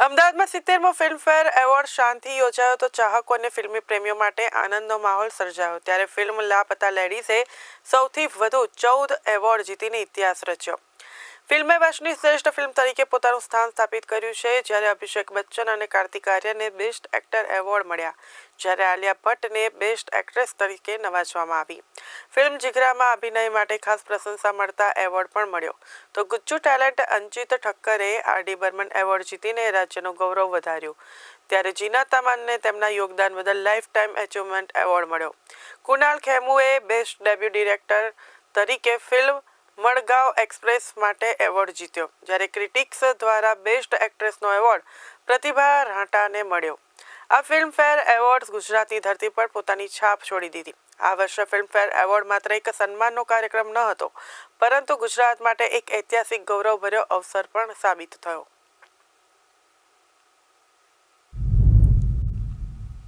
અમદાવાદમાં સિત્તેરમો Filmfare award શાંતિ યોજાયો તો ચાહકો અને ફિલ્મી પ્રેમીઓ માટે આનંદનો માહોલ સર્જાયો. ત્યારે ફિલ્મ લાપતા લેડીઝે સૌથી વધુ ચૌદ એવોર્ડ જીતીને ઇતિહાસ રચ્યો. ફિલ્મે વર્ષની શ્રેષ્ઠ ફિલ્મ તરીકે પોતાનું સ્થાન સ્થાપિત કર્યું છે, જ્યારે અભિષેક બચ્ચન અને કાર્તિક આર્યને બેસ્ટ એક્ટર એવોર્ડ મળ્યા, જ્યારે આલિયા ભટ્ટને બેસ્ટ એક્ટ્રેસ તરીકે નવાજવામાં આવી. ફિલ્મ જીગરામાં અભિનય માટે ખાસ પ્રશંસા મળતા એવોર્ડ પણ મળ્યો. તો ગુજ્જુ ટેલેન્ટ અંજિત ઠક્કરે આરડી બર્મન એવોર્ડ જીતીને રાજ્યનું ગૌરવ વધાર્યું. ત્યારે જીના તમાનને તેમના યોગદાન બદલ લાઈફ ટાઈમ એચિવમેન્ટ એવોર્ડ મળ્યો. કુણાલ ખેમુએ બેસ્ટ ડેબ્યુ ડિરેક્ટર તરીકે ફિલ્મ મડગાંવ એક્સપ્રેસ માટે એવોર્ડ જીત્યો, જ્યારે ક્રિટિક્સ દ્વારા બેસ્ટ એક્ટ્રેસનો એવોર્ડ પ્રતિભા રાંટાને મળ્યો. આ ફિલ્મફેર એવોર્ડ્સ ગુજરાતની ધરતી પર પોતાની છાપ છોડી દીધી. આ વર્ષે ફિલ્મફેર એવોર્ડ માત્ર એક સન્માનનો કાર્યક્રમ ન હતો, પરંતુ ગુજરાત માટે એક ઐતિહાસિક ગૌરવભર્યો અવસર પણ સાબિત થયો.